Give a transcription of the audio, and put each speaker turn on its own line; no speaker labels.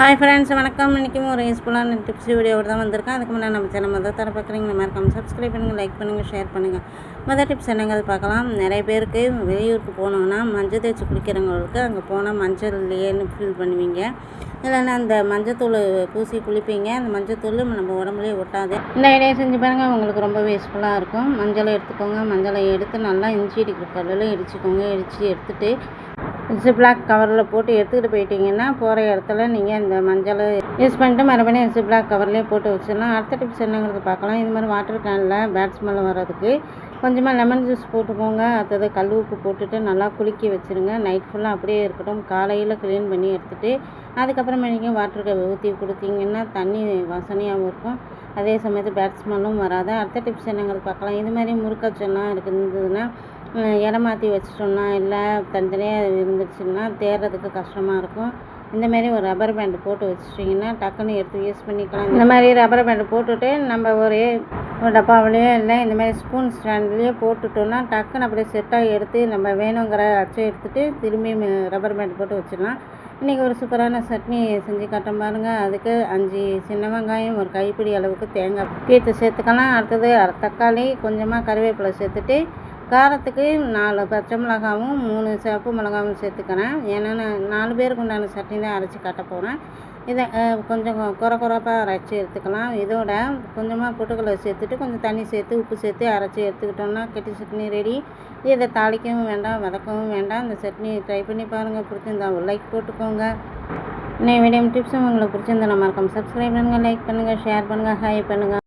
Hi friends வணக்கம். இன்றைக்கும் ஒரு யூஸ்ஃபுல்லான டிப்ஸ் வீடியோவோட தான் வந்திருக்கேன். அதுக்கு முன்னாடி நம்ம சேனல் மொதல் தர பார்க்குறீங்க மறக்காம சப்ஸ்கிரைப் பண்ணுங்கள் லைக் பண்ணுங்கள் ஷேர் பண்ணுங்கள் மொதல் டிப்ஸ் என்னங்கிறது பார்க்கலாம். நிறைய பேருக்கு வெளியூருக்கு போனோம்னா மஞ்சள் தேய்ச்சி குளிக்கிறவங்களுக்கு அங்கே போனால் மஞ்சள் இல்லையேன்னு ஃபீல் பண்ணுவீங்க. இல்லைன்னா அந்த மஞ்சத்தூள் பூசி குளிப்பீங்க. அந்த மஞ்சத்தூள் நம்ம உடம்புலேயே ஒட்டாது. இந்த ஐடியா செஞ்சு பாருங்கள் உங்களுக்கு ரொம்பவே யூஸ்ஃபுல்லாக இருக்கும். மஞ்சளை எடுத்துக்கோங்க. மஞ்சளை எடுத்து நல்லா இஞ்சி இடிக்கிற கல்லில் இடிச்சுக்கோங்க. இடித்து எடுத்துகிட்டு ஜிப்லாக் கவரில் போட்டு எடுத்துக்கிட்டு போயிட்டீங்கன்னா போகிற இடத்துல நீங்கள் இந்த மஞ்சள் யூஸ் பண்ணிட்டு மறுபடியும் ஜிப்லாக் கவர்லேயே போட்டு வச்சிடலாம். அடுத்த டிப்ஸ் என்னங்கிறது பார்க்கலாம். இது மாதிரி வாட்டர் கேனில் பேட்ஸ்மெல்லாம் வர்றதுக்கு கொஞ்சமாக லெமன் ஜூஸ் போட்டுக்கோங்க. அடுத்தது கல் உப்பு போட்டுட்டு நல்லா குலுக்கி வச்சுருங்க. நைட் ஃபுல்லாக அப்படியே இருக்கட்டும். காலையில் க்ளீன் பண்ணி எடுத்துகிட்டு அதுக்கப்புறமேனிக்கும் வாட்டர் கப் ஊற்றி கொடுத்தீங்கன்னா தண்ணி வாசனையாகவும் இருக்கும். அதே சமயத்தில் பேட்ஸ்மெல்லும் வராது. அடுத்த டிப்ஸ் என்னங்கிறது பார்க்கலாம். இது மாதிரி முறுக்காச்செல்லாம் இருந்ததுன்னா இடம் மாற்றி வச்சிட்டோம்னா இல்லை தனித்தனியாக இருந்துச்சுன்னா தேடுறதுக்கு கஷ்டமாக இருக்கும். இந்த மாதிரி ஒரு ரப்பர் பேண்டு போட்டு வச்சிட்டிங்கன்னா டக்குன்னு எடுத்து யூஸ் பண்ணிக்கலாம். இந்த மாதிரி ரப்பர் பேண்டு போட்டுட்டு நம்ம ஒரே ஒரு டப்பாவிலையோ இல்லை இந்த மாதிரி ஸ்பூன் ஸ்டாண்ட்லேயோ போட்டுட்டோம்னா டக்குன்னு அப்படியே செட்டாக எடுத்து நம்ம வேணுங்கிற அச்சை எடுத்துகிட்டு திரும்பி ரப்பர் பேண்ட் போட்டு வச்சிடலாம். இன்றைக்கி ஒரு சூப்பரான சட்னி செஞ்சு காட்ட பாருங்கள் அதுக்கு அஞ்சு சின்ன வெங்காயம் ஒரு கைப்பிடி அளவுக்கு தேங்காய். பீத்து சேர்த்துக்கலாம். அடுத்தது தக்காளி கொஞ்சமாக கருவேப்பிலை சேர்த்துட்டு காரத்துக்கு நாலு பச்சை மிளகாவும் மூணு சிவப்பு மிளகாவும் சேர்த்துக்கிறேன். ஏன்னா நான் நாலு பேருக்கு உண்டான சட்னி தான் அரைச்சி கட்ட போகிறேன் இதை கொஞ்சம் குறை குறைப்பாக அரைச்சி எடுத்துக்கலாம். இதோட கொஞ்சமாக பொட்டுக்கடலை சேர்த்துட்டு கொஞ்சம் தண்ணி சேர்த்து உப்பு சேர்த்து அரைச்சி எடுத்துக்கிட்டோம்னா கெட்டி சட்னி ரெடி. இதை தாளிக்கவும் வேண்டாம் வதக்கவும் வேண்டாம். இந்த சட்னி ட்ரை பண்ணி பாருங்கள் பிடிச்சிருந்தா லைக் போட்டுக்கோங்க. இன்னும் வீடியோ டிப்ஸும் உங்களுக்கு பிடிச்சிருந்தா நம்ம மறக்காம சப்ஸ்கிரைப் பண்ணுங்கள் லைக் பண்ணுங்கள் ஷேர் பண்ணுங்கள் ஹாய் பண்ணுங்கள்